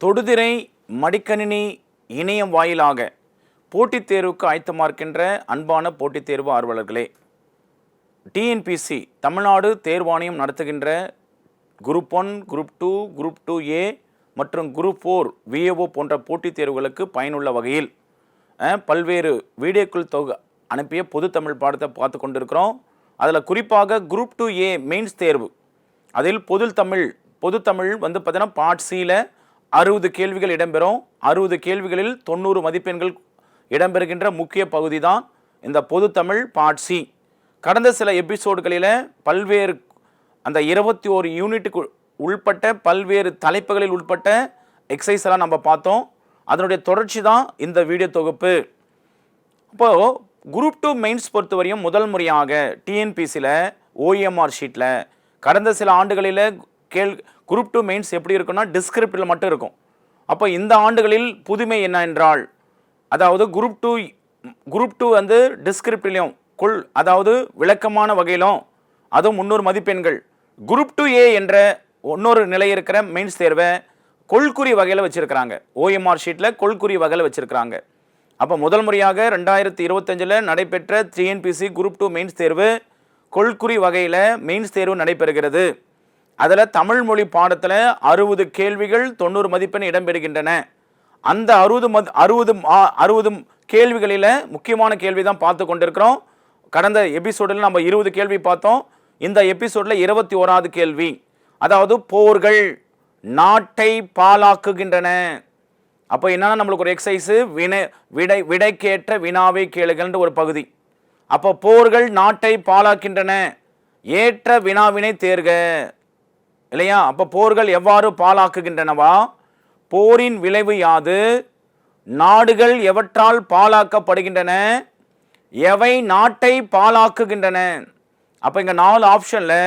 தொடுதிரை மடிக்கணினி இணையம் வாயிலாக போட்டித் தேர்வுக்கு ஆயத்தமார்க்கின்ற அன்பான போட்டித் தேர்வு ஆர்வலர்களே டிஎன்பிசி தமிழ்நாடு தேர்வாணையம் நடத்துகின்ற group one group two group two A மற்றும் குரூப் ஃபோர் விஏஓ போன்ற போட்டித் தேர்வுகளுக்கு பயனுள்ள வகையில் பல்வேறு வீடியோக்கள் தொகு அனுப்பிய பொது தமிழ் பாடத்தை பார்த்து கொண்டிருக்கிறோம். அதில் குறிப்பாக குரூப் டூ ஏ மெயின்ஸ் தேர்வு. அதில் பொது தமிழ் பொது தமிழ் வந்து பார்த்தீங்கன்னா பார்ட் சியில் அறுபது கேள்விகள் இடம்பெறும். அறுபது கேள்விகளில் தொண்ணூறு மதிப்பெண்கள் இடம்பெறுகின்ற முக்கிய பகுதி தான் இந்த பொது தமிழ் பார்ட் சி. கடந்த சில எபிசோடுகளில் பல்வேறு அந்த இருபத்தி ஓரு யூனிட்டுக்கு உள்பட்ட பல்வேறு தலைப்புகளில் உள்பட்ட எக்ஸசைஸ் எல்லாம் நம்ம பார்த்தோம். அதனுடைய தொடர்ச்சி தான் இந்த வீடியோ தொகுப்பு. இப்போது குரூப் டூ மெயின்ஸ் பொறுத்தவரையும் முதல் முறையாக டிஎன்பிசியில் ஓஎம்ஆர் ஷீட்டில் கடந்த சில ஆண்டுகளில் கேள் குரூப் டூ மெயின்ஸ் எப்படி இருக்குன்னா டிஸ்கிரிப்டில் மட்டும் இருக்கும். அப்போ இந்த ஆண்டுகளில் புதுமை என்ன என்றால் அதாவது குரூப் டூ குரூப் டூ வந்து டிஸ்கிரிப்டிலையும் கொள் அதாவது விளக்கமான வகையிலும் அதுவும் முன்னூறு மதிப்பெண்கள். குரூப் டூ ஏ என்ற இன்னொரு நிலை இருக்கிற மெயின்ஸ் தேர்வை கொள்குறி வகையில் வச்சுருக்கிறாங்க. ஓஎம்ஆர் ஷீட்டில் கொள்குறி வகையில் வச்சுருக்கிறாங்க. அப்போ முதல் முறையாக ரெண்டாயிரத்தி இருபத்தஞ்சில் நடைபெற்ற டிஎன்பிசி குரூப் டூ மெயின்ஸ் தேர்வு கொள்குறி வகையில் மெயின்ஸ் தேர்வு நடைபெறுகிறது. அதில் தமிழ் மொழி பாடத்தில் அறுபது கேள்விகள் தொண்ணூறு மதிப்பெண் இடம்பெறுகின்றன. அந்த அறுபது மத் அறுபது அறுபது கேள்விகளில் முக்கியமான கேள்வி தான் பார்த்து கொண்டிருக்கிறோம். கடந்த எபிசோடில் நம்ம இருபது கேள்வி பார்த்தோம். இந்த எபிசோடில் இருபத்தி ஓராவது கேள்வி. அதாவது போர்கள் நாட்டை பாலாக்குகின்றன அப்போ என்னென்னா நம்மளுக்கு ஒரு எக்ஸசைஸு வினை விடை விடைக்கேற்ற வினாவை கேளுகள்ன்ற ஒரு பகுதி. அப்போ போர்கள் நாட்டை பாலாக்கின்றன ஏற்ற வினாவினை தேர்க. இல்லையா? அப்போ போர்கள் எவ்வாறு பாலாக்குகின்றனவா போரின் விளைவு யாது? நாடுகள் எவற்றால் பாலாக்கப்படுகின்றன எவை நாட்டை பாலாக்குகின்றன அப்போ இங்கே நாலு ஆப்ஷனில்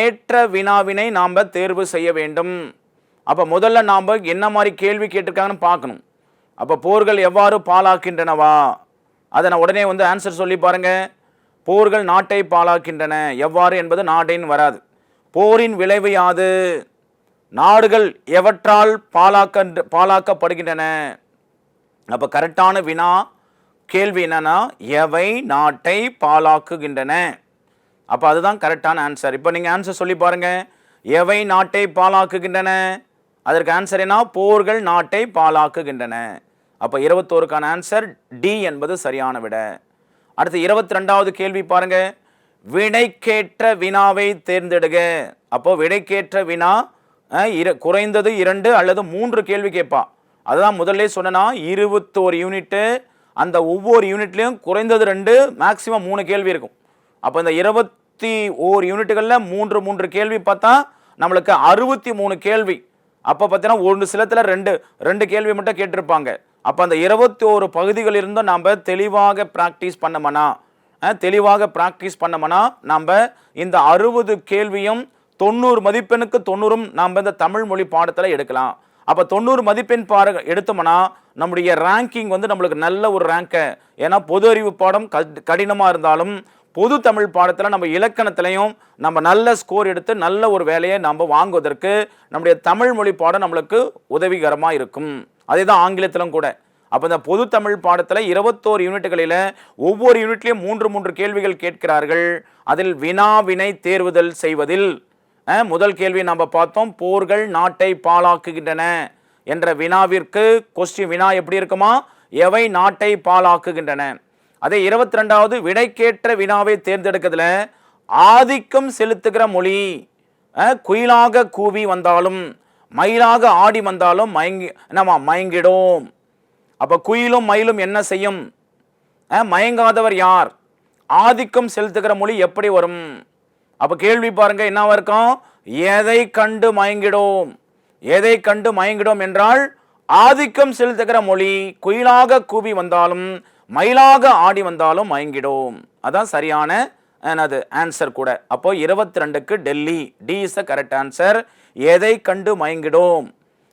ஏற்ற வினாவினை நாம் தேர்வு செய்ய வேண்டும். அப்போ முதல்ல நாம் என்ன மாதிரி கேள்வி கேட்டிருக்காங்கன்னு பார்க்கணும். அப்போ போர்கள் எவ்வாறு பாலாக்கின்றனவா அதை நான் உடனே வந்து ஆன்சர் சொல்லி பாருங்கள் போர்கள் நாட்டை பாலாக்கின்றன எவ்வாறு என்பது நாட்டின் வராது. போரின் விளைவு யாது? நாடுகள் எவற்றால் பாலாக்க பாலாக்கப்படுகின்றன? அப்போ கரெக்டான வினா கேள்வி என்னன்னா எவை நாட்டை பாலாக்குகின்றன? அப்போ அதுதான் கரெக்டான ஆன்சர் இப்போ நீங்கள் ஆன்சர் சொல்லி பாருங்கள் எவை நாட்டை பாலாக்குகின்றன? அதற்கு ஆன்சர் என்ன? போர்கள் நாட்டை பாலாக்குகின்றன. அப்போ இருபத்தோருக்கான ஆன்சர் டி என்பது சரியான விட. அடுத்து இருபத்தி ரெண்டாவது கேள்வி பாருங்கள் விடைக்கேற்ற வினாவை தேர்ந்தெடுக. அப்போ விடைக்கேற்ற வினா இர- குறைந்தது இரண்டு அல்லது மூன்று கேள்வி கேட்பான். அதுதான் முதல்ல சொன்னனா இருபத்தோரு யூனிட்டு அந்த ஒவ்வொரு யூனிட்லேயும் குறைந்தது ரெண்டு மேக்ஸிமம் மூணு கேள்வி இருக்கும். அப்போ இந்த இருபத்தி ஓர் யூனிட்டுகளில் மூன்று மூன்று கேள்வி பார்த்தா நம்மளுக்கு அறுபத்தி மூணு கேள்வி. அப்போ பார்த்தீங்கன்னா ஒரு சிலத்தில் ரெண்டு ரெண்டு கேள்வி மட்டும் கேட்டிருப்பாங்க. அப்போ அந்த இருபத்தி ஓரு பகுதிகள் இருந்தும் நாம் தெளிவாக ப்ராக்டிஸ் பண்ணோம்னா தெளிவாக ப்ராக்டிஸ் பண்ணோம்னா நம்ம இந்த அறுபது கேள்வியும் தொண்ணூறு மதிப்பெண்ணுக்கு தொண்ணூறும் நாம் இந்த தமிழ் மொழி பாடத்தில் எடுக்கலாம். அப்போ தொண்ணூறு மதிப்பெண் பாரு எடுத்தோம்னா நம்முடைய ரேங்கிங் வந்து நம்மளுக்கு நல்ல ஒரு ரேங்கை ஏன்னா பொது அறிவு பாடம் கடினமாக இருந்தாலும் பொது தமிழ் பாடத்தில் நம்ம இலக்கணத்திலையும் நம்ம நல்ல ஸ்கோர் எடுத்து நல்ல ஒரு வேலையை நம்ம வாங்குவதற்கு நம்முடைய தமிழ் மொழி பாடம் நம்மளுக்கு உதவிகரமாக இருக்கும். அதே தான் ஆங்கிலத்திலும் கூட. அப்போ இந்த பொது தமிழ் பாடத்தில் இருபத்தோரு யூனிட்டுகளில் ஒவ்வொரு யூனிட்லேயும் மூன்று மூன்று கேள்விகள் கேட்கிறார்கள். அதில் வினா வினை தேர்வுதல் செய்வதில் முதல் கேள்வி நம்ம பார்த்தோம். போர்கள் நாட்டை பாலாக்குகின்றன என்ற வினாவிற்கு கொஸ்டின் வினா எப்படி இருக்குமா? எவை நாட்டை பாலாக்குகின்றன அதே இருபத்தி ரெண்டாவது விடைக்கேற்ற வினாவை தேர்ந்தெடுக்கிறதுல ஆதிக்கம் செலுத்துகிற மொழி குயிலாக கூவி வந்தாலும் மயிலாக ஆடி வந்தாலும் மயங்கி என்னம்மா மயங்கிடும். அப்போ குயிலும் மயிலும் என்ன செய்யும்? மயங்காதவர் யார்? ஆதிக்கம் செலுத்துகிற மொழி எப்படி வரும்? அப்போ கேள்வி பாருங்க என்னவா இருக்கும்? எதை கண்டு மயங்கிடும்? எதை கண்டு மயங்கிடும் என்றால் ஆதிக்கம் செலுத்துகிற மொழி குயிலாக கூவி வந்தாலும் மயிலாக ஆடி வந்தாலும் மயங்கிடும். அதான் சரியான என்னது ஆன்சர் கூட. அப்போ இருபத்தி ரெண்டுக்கு Delhi. D is a correct answer எதை கண்டு மயங்கிடும்?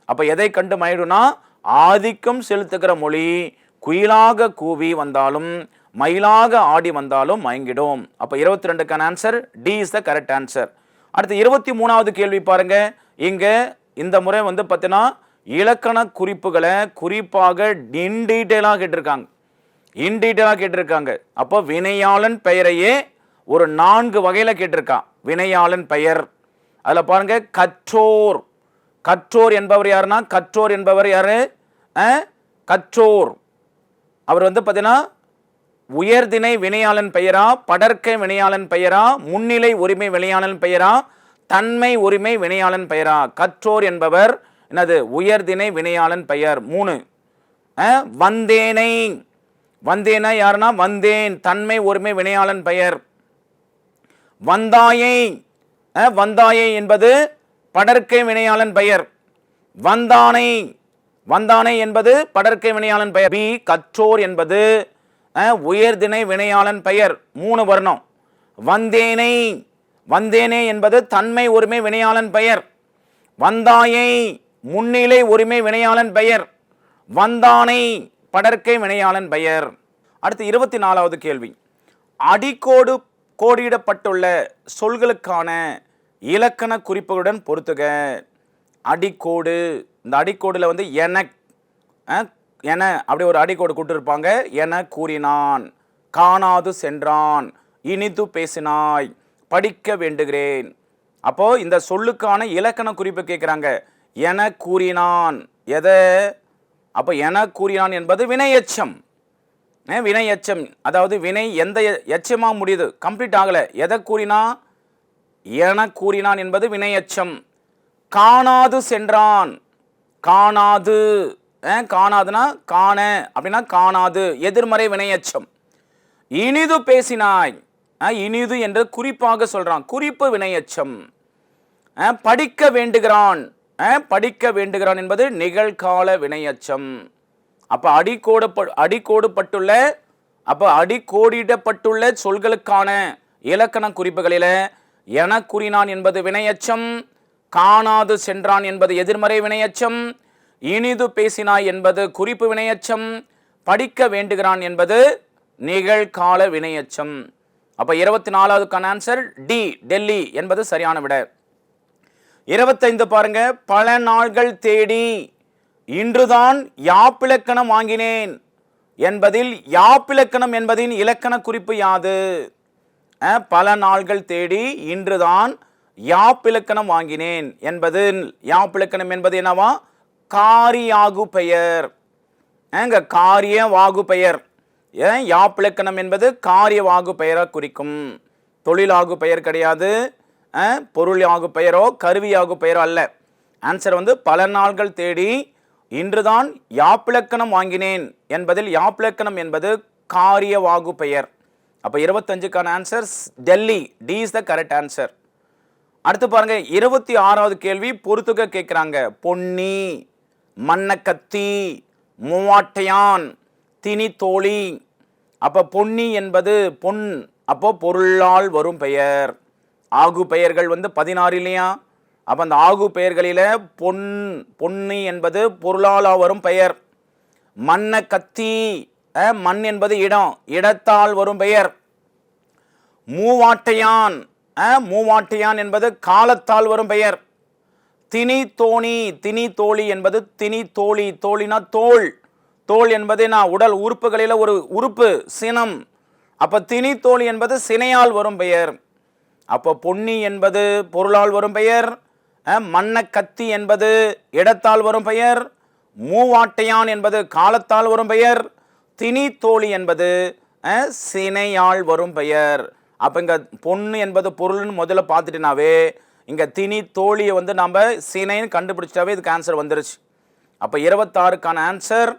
அப்போ எதை கண்டு மயங்கிடும்னா ஆதிக்கம் செலுத்துகிற மொழி குயிலாக கூவி வந்தாலும் மயிலாக ஆடி வந்தாலும் மயங்கிடும். அப்போ இருபத்தி ரெண்டுக்கான answer D is the correct answer அடுத்து இருபத்தி மூணாவது கேள்வி பாருங்க. இங்கே இந்த முறை வந்து பார்த்தீங்கன்னா இலக்கண குறிப்புகளை குறிப்பாக இன் டீட்டெயிலாக கேட்டிருக்காங்க. இன் டீட்டெயிலாக கேட்டிருக்காங்க. அப்போ வினையாளன் பெயரையே ஒரு நான்கு வகையில் கேட்டிருக்கான். வினையாளன் பெயர். அதில் பாருங்க கற்றோர். கற்றோர் என்பவர் யாருன்னா கற்றோர் என்பவர் யாரு? கற்றோர். அவர் வந்து பார்த்தீங்கன்னா உயர்திணை வினையாளன் பெயரா படர்க்க வினையாளன் பெயரா முன்னிலை உரிமை வினையாளன் பெயரா தன்மை உரிமை வினையாளன் பெயரா. கற்றோர் என்பவர் என்னது? உயர்திணை வினையாளன் பெயர். மூணு. வந்தேனை. வந்தேனா யாருன்னா? வந்தேன். தன்மை உரிமை வினையாளன் பெயர். வந்தாயை. வந்தாயை என்பது படர்க்கை வினையாளன் பெயர். வந்தானை வந்தானை என்பது படர்க்கை வினையாளன் பெயர். பி கற்றோர் என்பது உயர்தினை உயர்திணை வினையாளன் பெயர். மூணு வர்ணம். வந்தேனை வந்தேனே என்பது தன்மை உரிமை வினையாளன் பெயர். வந்தாயை முன்னிலை உரிமை வினையாளன் பெயர். வந்தானை படர்க்கை வினையாளன் பெயர். அடுத்து இருபத்தி நாலாவது கேள்வி. அடிக்கோடு கோடியிடப்பட்டுள்ள சொல்களுக்கான இலக்கண குறிப்புகளுடன் பொறுத்துக அடிக்கோடு இந்த அடிக்கோடில் வந்து என என அப்படி ஒரு அடிக்கோடு கொடுத்துருப்பாங்க. என கூறினான் காணாது சென்றான் இனிது பேசினாய் படிக்க வேண்டுகிறேன். அப்போ இந்த சொல்லுக்கான இலக்கண குறிப்பு கேட்குறாங்க என கூறினான். எதை? அப்போ என கூறினான் என்பது வினையெச்சம். அஹ், வினை எச்சம் அதாவது வினை எந்த எச்சமாக முடியுது கம்ப்ளீட் ஆகலை. எதை கூறினா? என கூறினான் என்பது வினையச்சம். காணாது சென்றான். காணாது. காணாதுனா காணாதுன்னா காண அப்படின்னா காணாது எதிர்மறை வினையச்சம். இனிது பேசினாய். இனிது என்று குறிப்பாக சொல்றான். குறிப்பு வினையச்சம். படிக்க வேண்டுகிறான். படிக்க வேண்டுகிறான் என்பது நிகழ்கால வினையச்சம். அப்ப அடிக்கோடு அடிக்கோடுப்பட்டுள்ள அப்ப அடிக்கோடிடப்பட்டுள்ள சொல்களுக்கான இலக்கண குறிப்புகளில் என கூறினான் என்பது வினையச்சம் காணாது சென்றான் என்பது எதிர்மறை வினையச்சம் இனிது பேசினாய் என்பது குறிப்பு வினையச்சம் படிக்க வேண்டுகிறான் என்பது நிகழ்கால வினையச்சம். அப்போ இருபத்தி நாலாவதுக்கான ஆன்சர் டி டெல்லி என்பது சரியான விட. இருபத்தைந்து பாருங்க பல நாள்கள் தேடி இன்றுதான் யாப்பிலக்கணம் வாங்கினேன் என்பதில் யாப்பிலக்கணம் என்பதின் இலக்கண குறிப்பு யாது? பல நாள்கள் தேடி இன்றுதான் யாப்பிலக்கணம் வாங்கினேன் என்பது யாப்பிலக்கணம் என்பது என்னவா? காரியாகு பெயர். ஏங்க காரிய வாகு பெயர். ஏன்? யாப்பிலக்கணம் என்பது காரிய வாகு பெயராக குறிக்கும். தொழிலாகு பெயர் கிடையாது. அஹ், பொருளாகு பெயரோ கருவியாகு பெயரோ அல்ல. ஆன்சர் வந்து பல நாள்கள் தேடி இன்றுதான் யாப்பிலக்கணம் வாங்கினேன் என்பதில் யாப்பிலக்கணம் என்பது காரிய வாகு பெயர். அப்போ இருபத்தஞ்சுக்கான answers Delhi D is the correct answer அடுத்து பாருங்க இருபத்தி ஆறாவது கேள்வி பொறுத்துக்க கேட்குறாங்க பொன்னி மன்னக்கத்தி மூவாட்டையான் தினி தோழி அப்போ பொன்னி என்பது பொன் அப்போ பொருளால் வரும் பெயர். ஆகு பெயர்கள் வந்து பதினாறு இல்லையா? அப்போ அந்த ஆகு பெயர்களில் பொன் பொன்னி என்பது பொருளால் வரும் பெயர். மன்ன கத்தி மண் என்பது இடம் இடத்தால் வரும் பெயர். மூவாட்டையான் மூவாட்டையான் என்பது காலத்தால் வரும் பெயர். தினி தோணி தினி தோழி என்பது தினி தோழி தோழினா தோல் தோல் என்பது நான் உடல் உறுப்புகளில் ஒரு உறுப்பு சினம். அப்போ தினி தோழி என்பது சினையால் வரும் பெயர். அப்போ பொன்னி என்பது பொருளால் வரும் பெயர். மன்ன கத்தி என்பது இடத்தால் வரும் பெயர். மூவாட்டையான் என்பது காலத்தால் வரும் பெயர். தினி தோழி என்பது சினையால் வரும் பெயர். அப்போ இங்கே பொண்ணு என்பது பொருள்னு முதல்ல பார்த்துட்டுனாவே இங்கே திணி தோழியை வந்து நம்ம சினைன்னு கண்டுபிடிச்சிட்டாவே இதுக்கு ஆன்சர் வந்துருச்சு. அப்போ இருபத்தாறுக்கான answer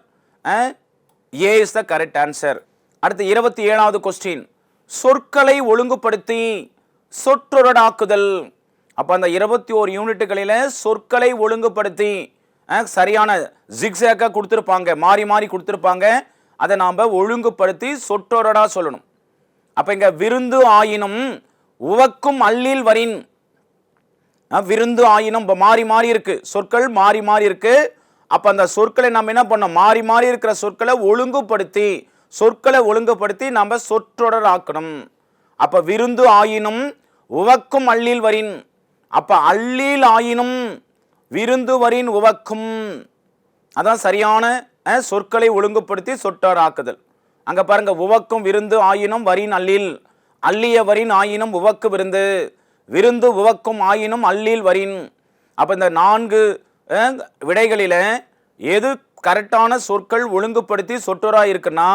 A is the correct answer அடுத்து இருபத்தி ஏழாவது கொஸ்டின் சொற்களை ஒழுங்குபடுத்தி சொற்றொருடாக்குதல் அப்போ அந்த இருபத்தி ஓரு யூனிட்டுகளில் சொற்களை ஒழுங்குபடுத்தி சரியான ஜிக்ஸாக்காக கொடுத்துருப்பாங்க மாறி மாறி கொடுத்துருப்பாங்க. அதை நாம் ஒழுங்குபடுத்தி சொற்றொடராக சொல்லணும். அப்போ இங்கே விருந்து ஆயினும் உவக்கும் அல்லில் வரின். விருந்து ஆயினும் இப்போ மாறி மாறி இருக்கு. சொற்கள் மாறி மாறி இருக்கு. அப்போ அந்த சொற்களை நம்ம என்ன பண்ணோம்? மாறி மாறி இருக்கிற சொற்களை ஒழுங்குபடுத்தி சொற்களை ஒழுங்குபடுத்தி நம்ம சொற்றொடர் ஆக்கணும் அப்போ விருந்து ஆயினும் உவக்கும் அள்ளில் வரின். அப்போ அள்ளில் ஆயினும் விருந்து வரின் உவக்கும். அதான் சரியான சொற்களை ஒழுங்குபடுத்தி சொட்டார் ஆக்குதல் பாருங்கள் உவக்கும் விருந்து ஆயினும் வரின் அல்லில் அள்ளிய வரின் ஆயினும் உவக்கு விருந்து விருந்து உவக்கும் ஆயினும் அல்லில் வரின். அப்போ இந்த நான்கு விடைகளில் எது கரெக்டான சொற்கள் ஒழுங்குபடுத்தி சொற்றொராக இருக்குன்னா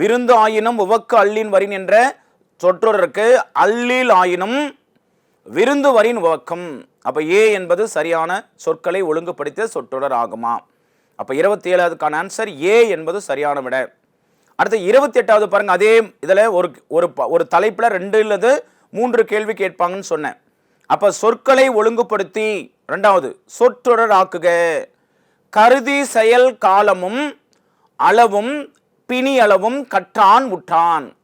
விருந்து ஆயினும் உவக்கு அள்ளின் வரின் என்ற சொற்றொர் இருக்கு. அல்லில் ஆயினும் விருந்து வரின் உவக்கம். அப்போ ஏ என்பது சரியான சொற்களை ஒழுங்குபடுத்திய சொற்றொடர் ஆகுமா? அப்போ இருபத்தி ஏழாவதுக்கான ஆன்சர் ஏ என்பது சரியான விட. அடுத்து இருபத்தி எட்டாவது பாருங்கள் அதே இதில் ஒரு ஒரு ப- ஒரு தலைப்பில் ரெண்டு இல்லது மூன்று கேள்வி கேட்பாங்கன்னு சொன்னேன். அப்போ சொற்களை ஒழுங்குபடுத்தி ரெண்டாவது சொற்றொடர் ஆக்குக. கருதி செயல் காலமும் அளவும் பிணி அளவும் கற்றான் உற்றான்.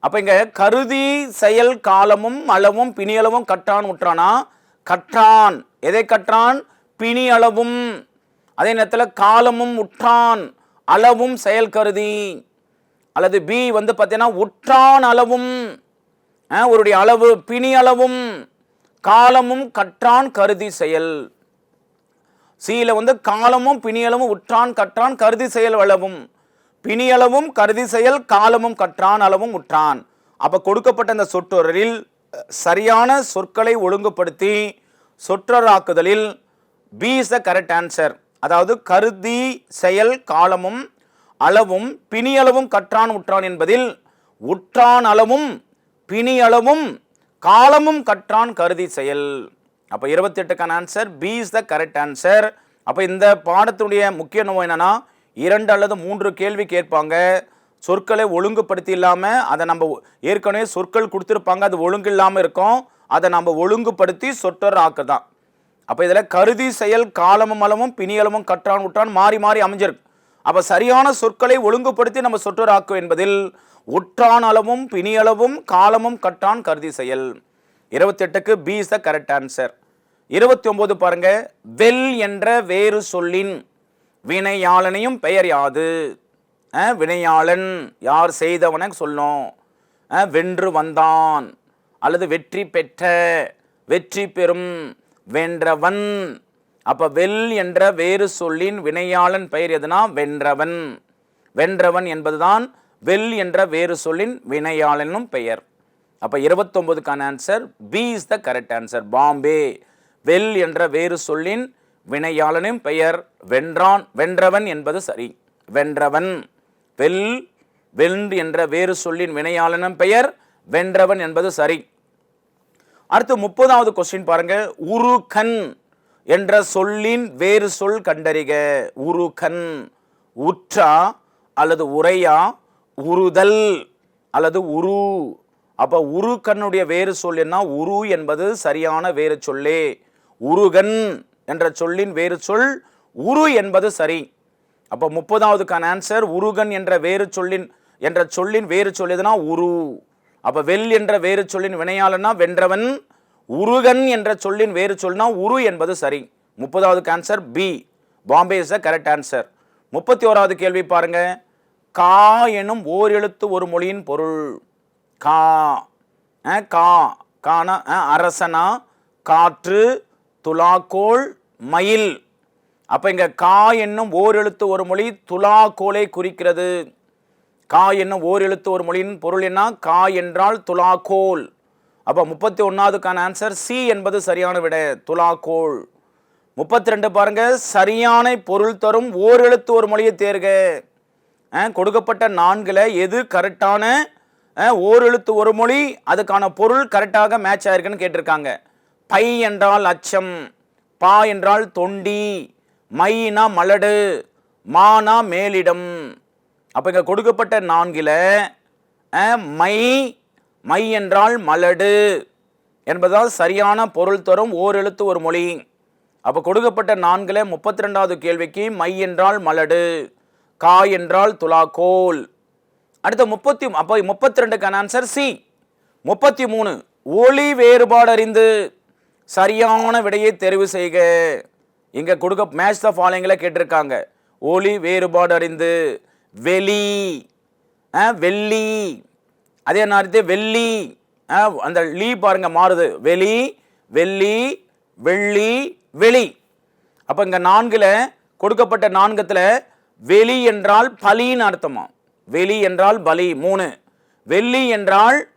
அப்போ இங்கே கருதி செயல் காலமும் அளவும் பிணி அளவும் கற்றான் உற்றானா? கற்றான். எதை கற்றான்? பிணி அளவும். அதே நேரத்தில் காலமும் உற்றான் அளவும் செயல் கருதி. அல்லது பி வந்து பார்த்தீங்கன்னா உற்றான் அளவும் ஒருடைய அளவு பிணி அளவும் காலமும் கற்றான் கருதி செயல். சீல வந்து காலமும் பிணியளவும் உற்றான் கற்றான் கருதி செயல் அளவும். பிணியளவும் கருதி செயல் காலமும் கற்றான் அளவும் உற்றான். அப்போ கொடுக்கப்பட்ட இந்த சொற்றொடரில் சரியான சொற்களை ஒழுங்குபடுத்தி சொற்றொராக்குதலில் B is the correct answer அதாவது கருதி செயல் காலமும் அளவும் பிணியளவும் கற்றான் உற்றான் என்பதில் உற்றான் அளவும் பிணியளவும் காலமும் கற்றான் கருதி செயல். அப்போ இருபத்தெட்டுக்கான answer B is the correct answer அப்போ இந்த பாடத்துடைய முக்கிய நோய் என்னென்னா இரண்டு அல்லது மூன்று கேள்வி கேட்பாங்க. சொற்களை ஒழுங்குபடுத்தி இல்லாமல் அதை நம்ம ஏற்கனவே சொற்கள் கொடுத்துருப்பாங்க அது ஒழுங்கு இல்லாமல் இருக்கும். அதை நம்ம ஒழுங்குபடுத்தி சொற்றொர் ஆக்கு தான் அப்போ இதில் கருதி செயல் காலமும் அளவும் பிணியளவும் கற்றான் உற்றான் மாறி மாறி அமைஞ்சிருக்கு அப்போ சரியான சொற்களை ஒழுங்குபடுத்தி நம்ம சொற்றொராக்கு என்பதில் உற்றான் அளவும் பிணியளவும் காலமும் கற்றான் கருதி செயல். இருபத்தெட்டுக்கு B is the correct answer இருபத்தி ஒம்பது பாருங்க வெல் என்ற வேறு சொல்லின் வினையாளனையும் பெயர் யாது? வினையாளன் யார் செய்தவன சொல்லும்? வென்று வந்தான். அல்லது வெற்றி பெற்ற வெற்றி பெறும் வென்றவன். அப்ப வெல் என்ற வேறு சொல்லின் வினையாளன் பெயர் எதுனா? வென்றவன். வென்றவன் என்பதுதான் வெல் என்ற வேறு சொல்லின் வினையாளனும் பெயர். அப்ப இருபத்தொன்பதுக்கான answer B is the correct answer Bombay. Well என்ற வேறு சொல்லின் வினையாளனும் பெயர். வென்றான் வென்றவன் என்பது சரி. வென்றவன். வெல் வெல் என்ற வேறு சொல்லின் வினையாளனும் பெயர். வென்றவன் என்பது சரி. அடுத்து முப்பதாவது கொஸ்டின் பாருங்க. உருகன் என்ற சொல்லின் வேறு சொல் கண்டறிக. உருகன் உற்றா அல்லது உரையா? உருதல் அல்லது உரு. அப்போ உருகனுடைய வேறு சொல் என்ன? உரு என்பது சரியான வேறு சொல்லே. உருகன் என்ற சொல்லின் வேறு சொல் உரு என்பது சரி. அப்போ முப்பதாவதுக்கான ஆன்சர் உருகன் என்ற வேறு சொல்லின் என்ற சொல்லின் வேறு சொல் எதுனா உரு. அப்போ வெல் என்ற வேறு சொல்லின் வினையாளனா வென்றவன் உருகன் என்ற சொல்லின் வேறு சொல்னா உரு என்பது சரி. முப்பதாவதுக்கு answer B Bombay is the correct answer முப்பத்தி ஓராவது கேள்வி பாருங்க. கா எனும் ஓர் எழுத்து ஒரு மொழியின் பொருள். கா கா கானா அரசனா காற்று துலாக்கோள் மயில். அப்போ இங்கே கா என்னும் ஓர் எழுத்து ஒரு மொழி துலாக்கோலை குறிக்கிறது. கா என்ன ஓர் எழுத்து ஒரு மொழியின் பொருள் என்ன? கா என்றால் துலாக்கோல். அப்போ முப்பத்தி ஒன்றாவதுக்கான ஆன்சர் சி என்பது சரியான விட துலாக்கோல். முப்பத்தி ரெண்டு பாருங்க சரியான பொருள் தரும் ஓர் எழுத்து ஒரு மொழியை தேர்க. கொடுக்கப்பட்ட நான்கில் எது கரெக்டான? ஓர் எழுத்து ஒரு மொழி அதுக்கான பொருள் கரெக்டாக மேட்ச் ஆயிருக்குன்னு கேட்டிருக்காங்க. பை என்றால் அச்சம் பா என்றால் தொண்டி மைனா மலடு மானா மேலிடம். அப்போ இங்கே கொடுக்கப்பட்ட நான்கில் மை மை என்றால் மலடு என்பதால் சரியான பொருள் தரும் ஓர் எழுத்து ஒரு மொழி. அப்போ கொடுக்கப்பட்ட நான்கில் முப்பத்தி ரெண்டாவது கேள்விக்கு மை என்றால் மலடு கா என்றால் துலாக்கோல். அடுத்த முப்பத்தி அப்போ முப்பத்தி ரெண்டுக்கான ஆன்சர் சி முப்பத்தி மூணு ஒளி வேறுபாடு அறிந்து சரியான விடையை தெரிவு செய்க. இங்கே கொடுக்க மேட்ச் த ஃபாலோயிங்கில் கேட்டிருக்காங்க. ஒளி வேறுபாடு அறிந்து வெளி வெள்ளி. அதே நேரத்தை வெள்ளி அந்த லீ பாருங்க மாறுது. வெளி வெள்ளி வெள்ளி வெளி. அப்போ இங்கே நான்கில் கொடுக்கப்பட்ட நான்கத்தில் வெளி என்றால் பலின்னு அர்த்தமா? வெளி என்றால் பலி மூணு. வெள்ளி என்றால்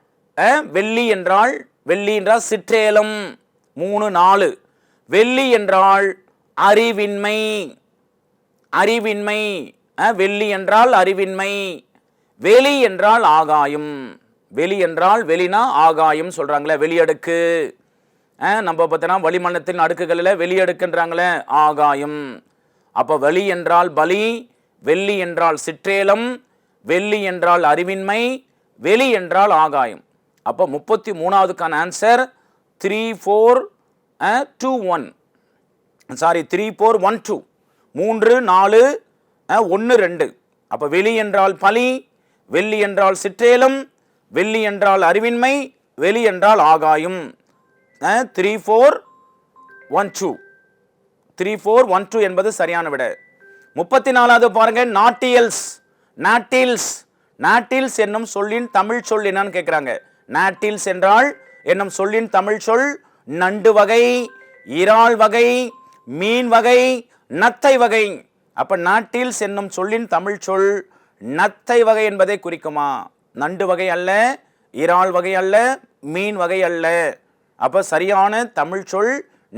வெள்ளி என்றால் வெள்ளி என்றால் சிற்றேலம் மூணு நாலு. வெள்ளி என்றால் அறிவின்மை அறிவின்மை. வெள்ளி என்றால் அறிவின்மை வெளி என்றால் ஆகாயம். வெளி என்றால் வெளினா ஆகாயம் சொல்கிறாங்களே வெளியடுக்கு. நம்ம பார்த்தோன்னா வளிமண்டத்தின் அடுக்குகளில் வெளியடுக்குன்றாங்களே ஆகாயம். அப்போ வெளி என்றால் பலி வெள்ளி என்றால் சிற்றேலம் வெள்ளி என்றால் அறிவின்மை வெளி என்றால் ஆகாயம். அப்போ முப்பத்தி மூணாவதுக்கான answer three four two one sorry three four one two மூன்று நாலு ஒன்று ரெண்டு. அப்போ வெளி என்றால் பலி வெள்ளி என்றால் சிற்றேலம் வெள்ளி என்றால் அறிவின்மை வெளி என்றால் ஆகாயம். Three four one two three four one two என்பது சரியான விட. முப்பத்தி நாலாவது பாருங்க நாட்டியல்ஸ் நாட்டில்ஸ் நாட்டில்ஸ் என்னும் சொல்லின் தமிழ் சொல் என்னன்னு கேட்குறாங்க நாட்டில்ஸ் என்றால் என்னும் சொல்லின் தமிழ் சொல் நண்டு வகை இறால் வகை மீன் வகை நத்தை வகை. அப்போ நாட்டில்ஸ் என்னும் சொல்லின் தமிழ் சொல் நத்தை வகை என்பதை குறிக்குமா? நண்டு வகை அல்ல இறால் வகை அல்ல மீன் வகை அல்ல. அப்போ சரியான தமிழ் சொல்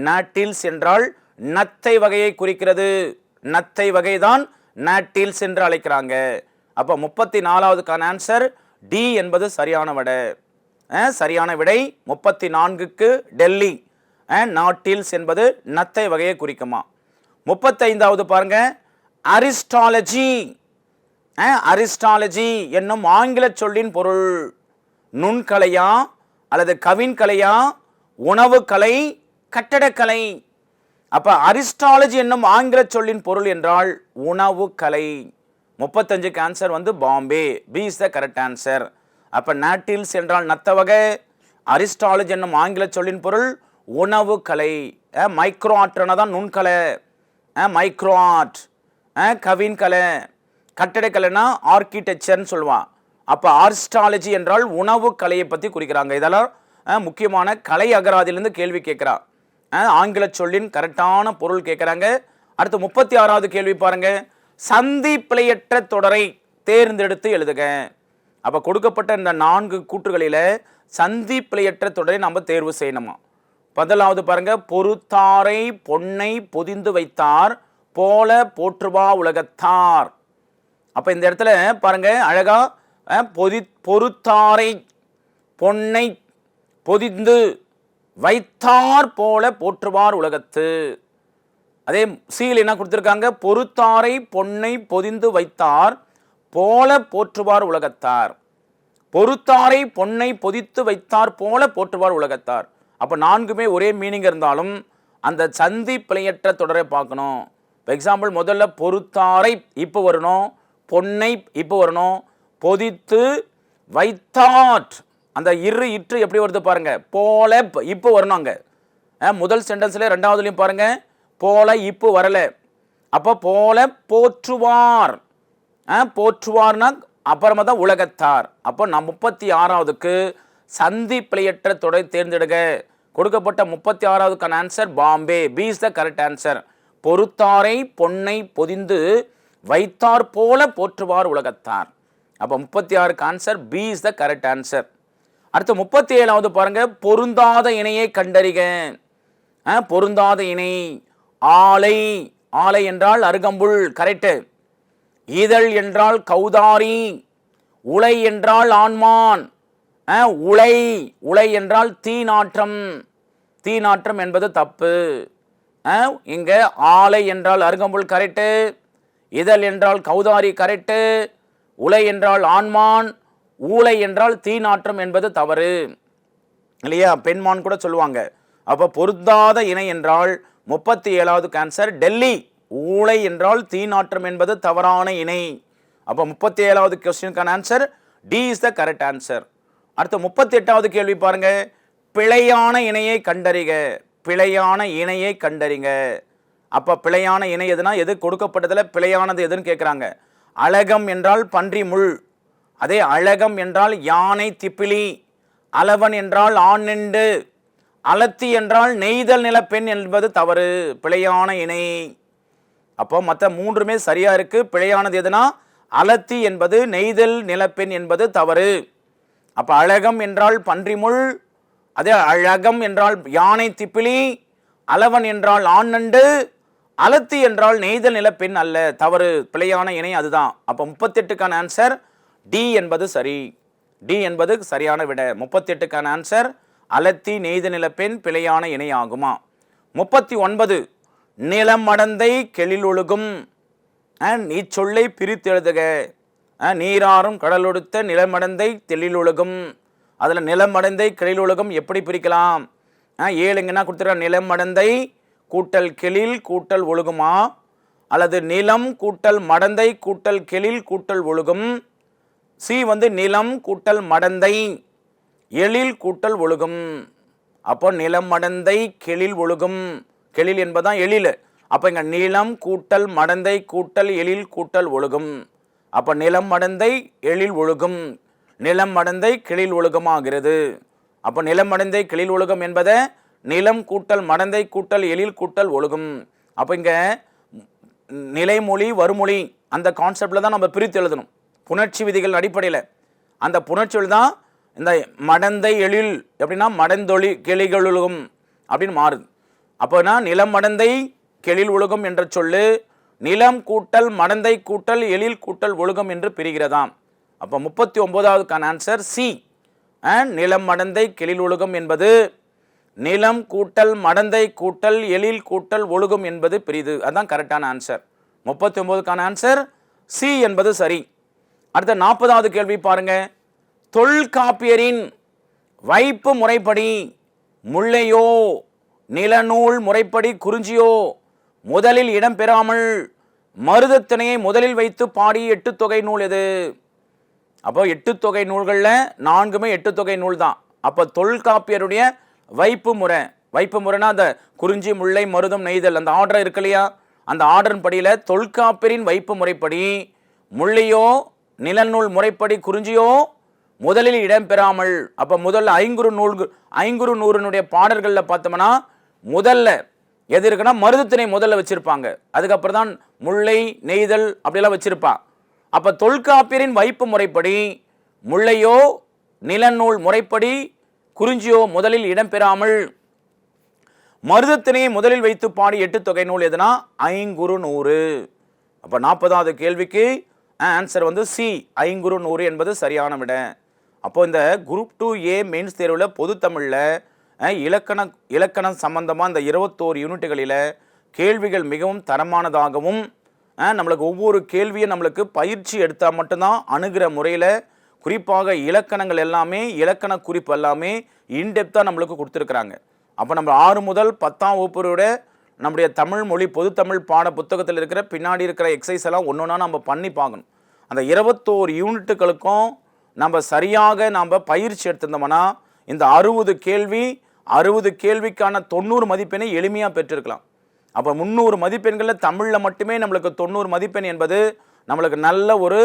நாட்டில்ஸ் என்றால் நத்தை வகையை குறிக்கிறது. நத்தை வகைதான் நாட்டில்ஸ் என்று அழைக்கிறாங்க. அப்போ முப்பத்தி நாலாவதுக்கான ஆன்சர் டி என்பது சரியான விடை. சரியான விடை முப்பத்தி நான்குக்கு டெல்லி நாட்டில்ஸ் என்பது நத்தை வகையை குறிக்குமா? முப்பத்தைந்தாவது பாருங்கள் அரிஸ்டாலஜி. அரிஸ்டாலஜி என்னும் ஆங்கில சொல்லின் பொருள். நுண்கலையா அல்லது கவின்கலையா உணவு கலை கட்டடக்கலை. அப்ப அரிஸ்டாலஜி என்னும் ஆங்கில சொல்லின் பொருள் என்றால் உணவு கலை முப்பத்தஞ்சுக்கு ஆன்சர் வந்து Bombay. B is the correct answer அப்ப நாட்டில்ஸ் என்றால் நத்த வகை அரிஸ்டாலஜி என்னும் ஆங்கில சொல்லின் பொருள் உணவு கலை மைக்ரோ ஆர்ட்னா தான் நுண்கலை. மைக்ரோ ஆர்ட் கவின் கலை கட்டடக்கலைனா ஆர்கிடெக்சர்னு சொல்லுவான். அப்போ ஆர்ஸ்டாலஜி என்றால் உணவு கலையை பற்றி குறிக்கிறாங்க. இதெல்லாம் முக்கியமான கலை அகராதியிலிருந்து கேள்வி கேட்குறா ஆங்கில சொல்லின் கரெக்டான பொருள் கேட்குறாங்க. அடுத்து முப்பத்தி ஆறாவது கேள்வி பாருங்கள் சந்தி பிழையற்ற தொடரை தேர்ந்தெடுத்து எழுதுக. அப்போ கொடுக்கப்பட்ட இந்த நான்கு கூற்றுகளில் சந்தி பிழையற்ற தொடரை நம்ம தேர்வு செய்யணுமா? முதலாவது பாருங்கள் பொறுத்தாரை பொன்னை பொதிந்து வைத்தார் போல போற்றுவா உலகத்தார். அப்போ இந்த இடத்துல பாருங்க அழகாக பொதி பொறுத்தாரை பொன்னை பொதிந்து வைத்தார் போல போற்றுவார் உலகத்து. அதே சீல் என்ன கொடுத்துருக்காங்க? பொறுத்தாரை பொன்னை பொதிந்து வைத்தார் போல போற்றுவார் உலகத்தார். பொறுத்தாரை பொன்னை பொதித்து வைத்தார் போல போற்றுவார் உலகத்தார். அப்போ நான்குமே ஒரே மீனிங் இருந்தாலும் அந்த சந்தி பிழையற்ற தொடரை பார்க்கணும். இப்போ எக்ஸாம்பிள் முதல்ல பொறுத்தாரை இப்போ வரணும் பொன்னை இப்போ வரணும் பொதித்து வைத்தாட் அந்த இரு இற்று எப்படி வருது பாருங்க போல இப்போ வரணும் அங்கே. முதல் சென்டென்ஸ்ல ரெண்டாவதுலையும் பாருங்க போல இப்போ வரல. அப்போ போல போற்றுவார். ஆ, போற்றுவார்னா அப்புறமா தான் உலகத்தார். அப்போ நான் முப்பத்தி ஆறாவதுக்கு சந்தி பிளையற்ற தொடர் தேர்ந்தெடுக்க கொடுக்கப்பட்ட முப்பத்தி ஆறாவதுக்கான answer Bombay. B is the correct answer பொறுத்தாரை பொன்னை பொதிந்து வைத்தார் போல போற்றுவார் உலகத்தார். அப்போ முப்பத்தி ஆறுக்கு answer B is the correct answer அடுத்து முப்பத்தி ஏழாவது பாருங்க பொருந்தாத இணையை கண்டறிக. ஆ, பொருந்தாத இணை ஆலை ஆலை என்றால் அருகம்புல் கரெக்டு இதழ் என்றால் கௌதாரி உலை என்றால் ஆண்மான். உலை உலை என்றால் தீநாற்றம். தீநாற்றம் என்பது தப்பு. இங்க ஆலை என்றால் அருகம்புல் கரெக்டு இதழ் என்றால் கௌதாரி கரெக்டு உலை என்றால் ஆண்மான் ஊலை என்றால் தீநாற்றம் என்பது தவறு. இல்லையா? பெண்மான் கூட சொல்லுவாங்க. அப்போ பொருந்தாத இணை என்றால் முப்பத்தி ஏழாவது கேன்சர் டெல்லி. ஊலை என்றால் தீநாற்றம் என்பது தவறான இணை. அப்போ முப்பத்தி ஏழாவது கொஸ்டினுக்கான answer D is the correct answer அடுத்து முப்பத்தி எட்டாவது கேள்வி பாருங்கள் பிழையான இணையை கண்டறிக. பிழையான இணையை கண்டறிங்க. அப்போ பிழையான இணை எதுனா எது கொடுக்கப்பட்டதில் பிழையானது எதுன்னு கேட்குறாங்க அழகம் என்றால் பன்றி முள். அதே அழகம் என்றால் யானை திப்பிலி அளவன் என்றால் ஆண் நெண்டு. அலத்தி என்றால் நெய்தல் நில பெண் என்பது தவறு. பிழையான இணை. அப்போ மற்ற மூன்றுமே சரியாக இருக்குது பிழையானது எதுனா அலத்தி என்பது நெய்தல் நிலப்பெண் என்பது தவறு. அப்போ அழகம் என்றால் பன்றிமுள் அதே அழகம் என்றால் யானை திப்பிலி அளவன் என்றால் ஆண் நண்டு அலத்தி என்றால் நெய்தல் நிலப்பெண் அல்ல. தவறு பிழையான இணை அதுதான். அப்போ முப்பத்தெட்டுக்கான ஆன்சர் டி என்பது சரி. டி என்பது சரியான விட. முப்பத்தெட்டுக்கான ஆன்சர் அலத்தி நெய்த நிலப்பெண் பிழையான இணை ஆகுமா? முப்பத்தி ஒன்பது நிலமடந்தை கெளிலொழுகும் நீச்சொல்லை பிரித்தெழுதுக நீராறும் கடலொடுத்த நிலமடந்தை தெளிலுலகும் அதில் நிலமடந்தை கிளிலுலகம் எப்படி பிரிக்கலாம்? ஏழுங்கன்னா கொடுத்துருக்க நிலமடந்தை கூட்டல் கெளில் கூட்டல் ஒழுகுமா? அல்லது நிலம் கூட்டல் மடந்தை கூட்டல் கெளில் கூட்டல் ஒழுகும்? சி வந்து நிலம் கூட்டல் மடந்தை எழில் கூட்டல் ஒழுகும். அப்போ நிலம் மடந்தை கெளில் ஒழுகும். கெளில் என்பதுதான் எழில். அப்போ இங்கே நிலம் கூட்டல் மடந்தை கூட்டல் எழில் கூட்டல் ஒழுகும். அப்போ நிலம் மடந்தை எழில் ஒழுகும். நிலம் மடந்தை கிளில் ஒழுகமாகிறது. அப்போ நிலம் மடந்தை கிளில் ஒழுகம் என்பதை நிலம் கூட்டல் மடந்தை கூட்டல் எழில் கூட்டல் ஒழுகும். அப்போ இங்கே நிலைமொழி வருமொழி அந்த கான்செப்டில் தான் நம்ம பிரித்து எழுதணும். புணர்ச்சி விதிகள் அடிப்படையில். அந்த புணர்ச்சியில் தான் இந்த மடந்தை எழில் எப்படின்னா மடந்தொழி கிளிகளுலகம் அப்படின்னு மாறுது. அப்போனா நிலம் மடந்தை கெழில் ஒழுகும் என்ற சொல்லு நிலம் கூட்டல் மடந்தை கூட்டல் எழில் கூட்டல் ஒழுகம் என்று பிரிகிறதாம். அப்போ முப்பத்தி ஒம்போதாவதுக்கான ஆன்சர் சி நிலம் மடந்தை கெழில் ஒழுகும் என்பது நிலம் கூட்டல் மடந்தை கூட்டல் எழில் கூட்டல் ஒழுகும் என்பது பெரிது. அதுதான் கரெக்டான ஆன்சர் முப்பத்தி ஒம்போதுக்கான ஆன்சர் சி என்பது சரி. அடுத்த நாற்பதாவது கேள்வி பாருங்க. தொல்காப்பியரின் வைப்பு முறைப்படி முல்லையோ நிலநூல் முறைப்படி குறிஞ்சியோ முதலில் இடம்பெறாமல் மருதத்திணையை முதலில் வைத்து பாடி எட்டு தொகை நூல் எது? அப்போ எட்டு தொகை நூல்களில் நான்குமே எட்டு தொகை நூல் தான் அப்போ தொல்காப்பியருடைய வைப்பு முறை. வைப்பு முறைனா அந்த குறிஞ்சி முல்லை மருதம் நெய்தல் அந்த ஆர்டர் இருக்கு இல்லையா? அந்த ஆர்டரின் படியில் தொல்காப்பியரின் வைப்பு முறைப்படி முள்ளையோ நிலநூல் முறைப்படி குறிஞ்சியோ முதலில் இடம்பெறாமல் அப்போ முதல்ல ஐங்குறு நூல்கள் ஐங்குறு நூறினுடைய பாடல்களில் பார்த்தோம்னா முதல்ல எது இருக்குன்னா மருதத்தினை முதல்ல வச்சுருப்பாங்க. அதுக்கப்புறம் தான் முல்லை நெய்தல் அப்படிலாம் வச்சுருப்பான் அப்ப தொல்காப்பியரின் வைப்பு முறைப்படி முல்லையோ நிலநூல் முறைப்படி குறிஞ்சியோ முதலில் இடம்பெறாமல் மருதத்தினையை முதலில் வைத்து பாடி எட்டு தொகை நூல் எதுனா? ஐங்குறு நூறு. அப்ப நாற்பதாவது கேள்விக்கு ஆன்சர் வந்து சி ஐங்குறு நூறு என்பது சரியான விட. அப்போ இந்த குரூப் டூ ஏ மெயின்ஸ் தேர்வில் பொதுத்தமிழில் இலக்கண இலக்கணம் சம்பந்தமாக இந்த இருபத்தோரு யூனிட்டுகளில் கேள்விகள் மிகவும் தரமானதாகவும் நம்மளுக்கு ஒவ்வொரு கேள்வியும் நம்மளுக்கு பயிற்சி எடுத்தால் மட்டும்தான் அணுகிற முறையில் குறிப்பாக இலக்கணங்கள் எல்லாமே இலக்கண குறிப்பு எல்லாமே இன்டெப்த்தாக நம்மளுக்கு கொடுத்துருக்குறாங்க. அப்போ நம்ம ஆறு முதல் பத்தாம் வகுப்புரோட நம்முடைய தமிழ் மொழி பொதுத்தமிழ் பாட புத்தகத்தில் இருக்கிற பின்னாடி இருக்கிற எக்ஸசைஸ் எல்லாம் ஒன்று ஒன்றா நம்ம பண்ணி பார்க்கணும். அந்த இருபத்தோரு யூனிட்டுகளுக்கும் நம்ம சரியாக நாம் பயிற்சி எடுத்திருந்தோம்னா இந்த அறுபது கேள்வி அறுபது கேள்விக்கான தொண்ணூறு மதிப்பெண்ணை எளிமையாக பெற்றிருக்கலாம். அப்போ முந்நூறு மதிப்பெண்களில் தமிழில் மட்டுமே நம்மளுக்கு தொண்ணூறு மதிப்பெண் என்பது நம்மளுக்கு நல்ல ஒரு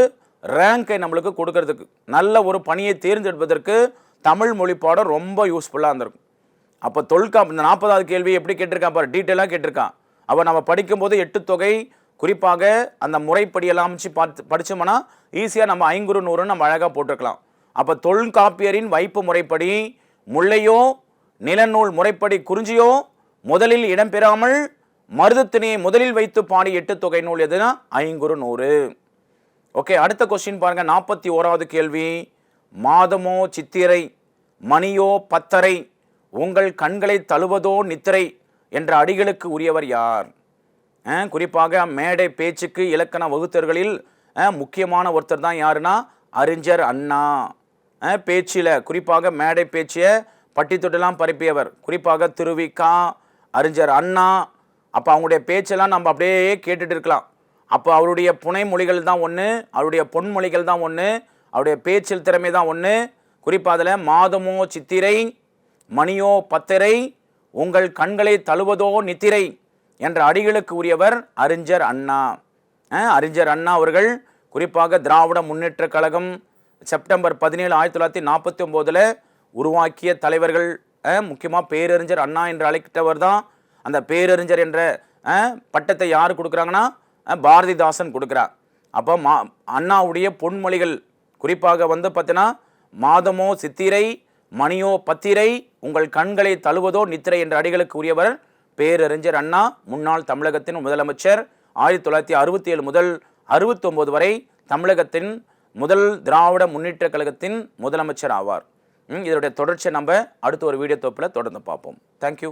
ரேங்கை நம்மளுக்கு கொடுக்கறதுக்கு நல்ல ஒரு பணியை தேர்ந்தெடுப்பதற்கு தமிழ் மொழி பாடம் ரொம்ப யூஸ்ஃபுல்லாக இருந்திருக்கும். அப்போ தொல்கா இந்த நாற்பதாவது கேள்வி எப்படி கேட்டிருக்கான் பாரு டீட்டெயிலாக கேட்டிருக்கான். அப்போ நம்ம படிக்கும்போது எட்டு தொகை குறிப்பாக அந்த முறைப்படியெல்லாம் அமைச்சு பார்த்து படித்தோம்னா ஈஸியாக நம்ம ஐங்குறு நூறுன்னு நம்ம அழகாக போட்டிருக்கலாம். அப்போ தொல்காப்பியரின் வைப்பு முறைப்படி முல்லையோ நிலநூல் முறைப்படி குறிஞ்சியோ முதலில் இடம்பெறாமல் மருதத்தினையை முதலில் வைத்து பாடி எட்டு தொகை நூல் எதுனா? ஐங்குறு நூறு. ஓகே அடுத்த கொஸ்டின் பாருங்கள் நாற்பத்தி ஓராவது கேள்வி. மாதமோ சித்திரை மணியோ பத்தரை உங்கள் கண்களை தழுவதோ நித்திரை என்ற அடிகளுக்கு உரியவர் யார்? குறிப்பாக மேடை பேச்சுக்கு இலக்கண வகுத்தர்களில் முக்கியமான ஒருத்தர் தான் யாருன்னா? அறிஞர் அண்ணா. பேச்சில் குறிப்பாக மேடை பேச்சியை பட்டித்தொட்டெல்லாம் பரப்பியவர். குறிப்பாக திருவிக்கா அறிஞர் அண்ணா அப்போ அவங்களுடைய பேச்செல்லாம் நம்ம அப்படியே கேட்டுட்டு இருக்கலாம். அப்போ அவருடைய புனைமொழிகள் தான் ஒன்று அவருடைய பொன்மொழிகள் தான் ஒன்று அவருடைய பேச்சில் திறமை தான் ஒன்று குறிப்பாக அதில் மாதமோ சித்திரை மணியோ பத்திரை உங்கள் கண்களை தழுவதோ நித்திரை என்ற அடிகளுக்கு உரியவர் அறிஞர் அண்ணா. அறிஞர் அண்ணா அவர்கள் குறிப்பாக திராவிட முன்னேற்றக் கழகம் செப்டம்பர் பதினேழு ஆயிரத்தி தொள்ளாயிரத்தி நாற்பத்தி ஒம்போதில் உருவாக்கிய தலைவர்கள் முக்கியமாக பேரறிஞர் அண்ணா என்று அழைக்கிட்டவர் தான் அந்த பேரறிஞர் என்ற பட்டத்தை யார் கொடுக்குறாங்கன்னா பாரதிதாசன் கொடுக்குறார். அப்போ மா அண்ணாவுடைய பொன்மொழிகள் குறிப்பாக வந்து பார்த்தீங்கன்னா மாதமோ சித்திரை மணியோ பத்திரை உங்கள் கண்களை தழுவதோ நித்திரை என்ற அடிகளுக்கு உரியவர் பேரறிஞர் அண்ணா முன்னாள் தமிழகத்தின் முதலமைச்சர் ஆயிரத்தி தொள்ளாயிரத்தி அறுபத்தி ஏழு முதல் அறுபத்தொம்போது வரை தமிழகத்தின் முதல் திராவிட முன்னேற்ற கழகத்தின் முதலமைச்சர் ஆவார். இதனுடைய தொடர்ச்சியை நம்ம அடுத்த ஒரு வீடியோ தொப்பில் தொடர்ந்து பார்ப்போம். தேங்க்யூ